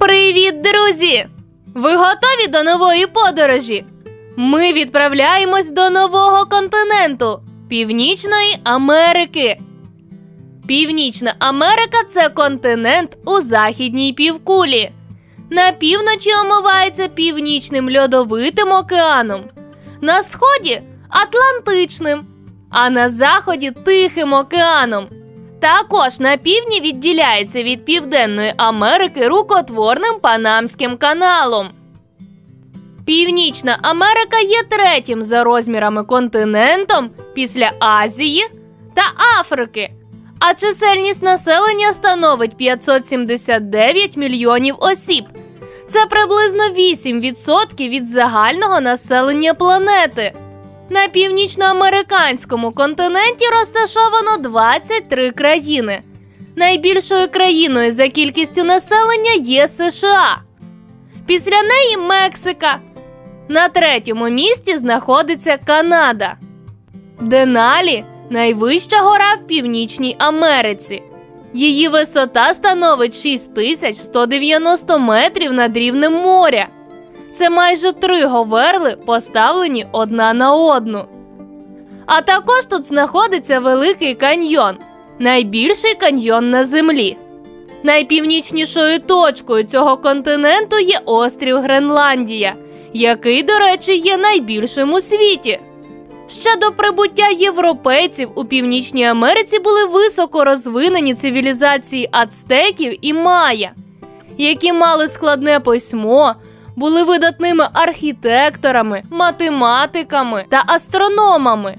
Привіт, друзі! Ви готові до нової подорожі? Ми відправляємось до нового континенту Північної Америки. Північна Америка це континент у західній півкулі. На півночі омивається північним льодовитим океаном, на сході Атлантичним, а на заході Тихим океаном. Також на півдні відділяється від Південної Америки рукотворним Панамським каналом. Північна Америка є третім за розмірами континентом після Азії та Африки, а чисельність населення становить 579 мільйонів осіб. Це приблизно 8% від загального населення планети. На північноамериканському континенті розташовано 23 країни. Найбільшою країною за кількістю населення є США. Після неї Мексика. На третьому місці знаходиться Канада. Деналі найвища гора в Північній Америці. Її висота становить 6190 метрів над рівнем моря. Це майже три говерли, поставлені одна на одну. А також тут знаходиться Великий каньйон, найбільший каньйон на землі. Найпівнічнішою точкою цього континенту є острів Гренландія, який, до речі, є найбільшим у світі. Ще до прибуття європейців у Північній Америці були високо розвинені цивілізації ацтеків і майя, які мали складне письмо, були видатними архітекторами, математиками та астрономами.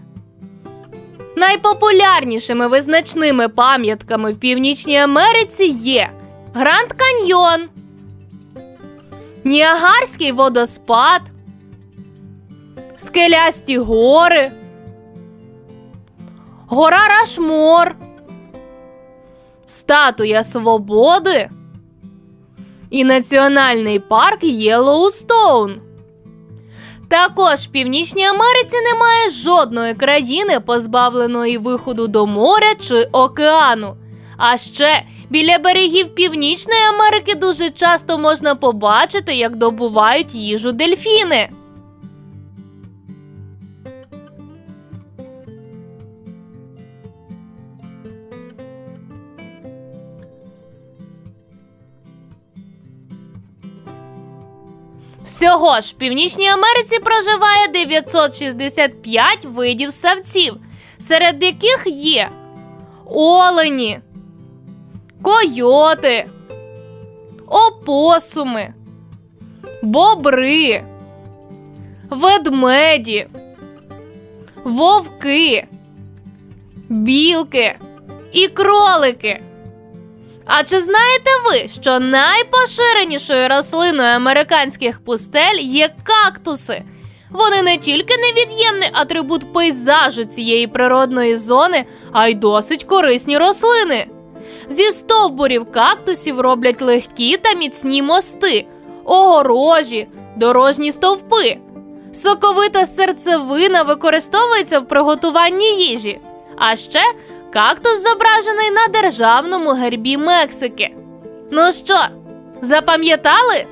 Найпопулярнішими визначними пам'ятками в Північній Америці є Гранд Каньйон, Ніагарський водоспад, Скелясті гори, Гора Рашмор, Статуя Свободи і Національний парк Єлоустоун. Також в Північній Америці немає жодної країни, позбавленої виходу до моря чи океану. А ще біля берегів Північної Америки дуже часто можна побачити, як добувають їжу дельфіни. Всього ж в Північній Америці проживає 965 видів савців, серед яких є олені, койоти, опосуми, бобри, ведмеді, вовки, білки і кролики. А чи знаєте ви, що найпоширенішою рослиною американських пустель є кактуси? Вони не тільки невід'ємний атрибут пейзажу цієї природної зони, а й досить корисні рослини. Зі стовбурів кактусів роблять легкі та міцні мости, огорожі, дорожні стовпи. Соковита серцевина використовується в приготуванні їжі. А ще кактус зображений на державному гербі Мексики. Ну що, запам'ятали?